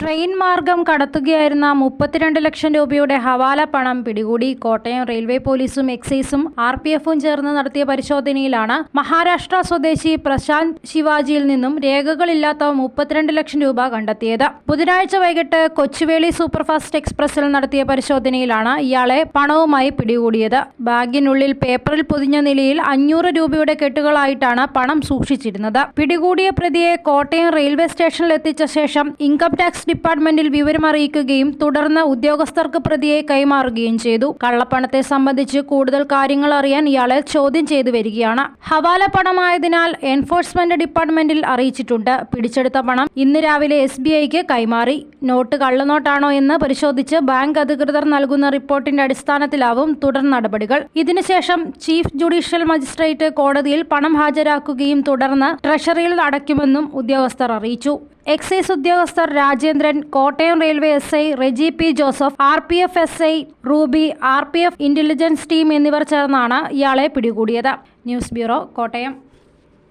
Train മാർഗം കടത്തുകയായിരുന്ന മുപ്പത്തിരണ്ട് ലക്ഷം രൂപയുടെ ഹവാല പണം പിടികൂടി. കോട്ടയം റെയിൽവേ പോലീസും എക്സൈസും ആർ പി എഫും ചേർന്ന് നടത്തിയ പരിശോധനയിലാണ് മഹാരാഷ്ട്ര സ്വദേശി പ്രശാന്ത് ശിവാജിയിൽ നിന്നും രേഖകളില്ലാത്ത മുപ്പത്തിരണ്ട് ലക്ഷം രൂപ കണ്ടെത്തിയത്. ബുധനാഴ്ച വൈകിട്ട് കൊച്ചുവേളി സൂപ്പർഫാസ്റ്റ് എക്സ്പ്രസിൽ നടത്തിയ പരിശോധനയിലാണ് ഇയാളെ പണവുമായി പിടികൂടിയത്. ബാഗിനുള്ളിൽ പേപ്പറിൽ പൊതിഞ്ഞ നിലയിൽ അഞ്ഞൂറ് രൂപയുടെ കെട്ടുകളായിട്ടാണ് പണം സൂക്ഷിച്ചിരുന്നത്. പിടികൂടിയ പ്രതിയെ കോട്ടയം റെയിൽവേ സ്റ്റേഷനിൽ എത്തിച്ച ശേഷം ഇൻകം ടാക്സ് ഡിപ്പാർട്ട്മെന്റിൽ വിവരം അറിയിക്കുകയും തുടർന്ന് ഉദ്യോഗസ്ഥർക്ക് പ്രതിയെ കൈമാറുകയും ചെയ്തു. കള്ളപ്പണത്തെ സംബന്ധിച്ച് കൂടുതൽ കാര്യങ്ങൾ അറിയാൻ ഇയാളെ ചോദ്യം ചെയ്തു വരികയാണ്. ഹവാല പണമായതിനാൽ എൻഫോഴ്സ്മെന്റ് ഡിപ്പാർട്ട്മെന്റിൽ അറിയിച്ചിട്ടുണ്ട്. പിടിച്ചെടുത്ത പണം ഇന്ന് രാവിലെ എസ് ബി ഐക്ക് കൈമാറി. നോട്ട് കള്ളനോട്ടാണോ എന്ന് പരിശോധിച്ച് ബാങ്ക് അധികൃതർ നൽകുന്ന റിപ്പോർട്ടിന്റെ അടിസ്ഥാനത്തിലാവും തുടർ നടപടികൾ. ഇതിനുശേഷം ചീഫ് ജുഡീഷ്യൽ മജിസ്ട്രേറ്റ് കോടതിയിൽ പണം ഹാജരാക്കുകയും തുടർന്ന് ട്രഷറിയിൽ അടയ്ക്കുമെന്നും ഉദ്യോഗസ്ഥർ അറിയിച്ചു. എക്സൈസ് ഉദ്യോഗസ്ഥർ Rajendran Kottayam railway S I Reji P Joseph R P F S I Ruby R P F intelligence team എന്നിവർ ചേർന്നാണ് ഇയാളെ പിടികൂടിയത്. News bureau Kottayam.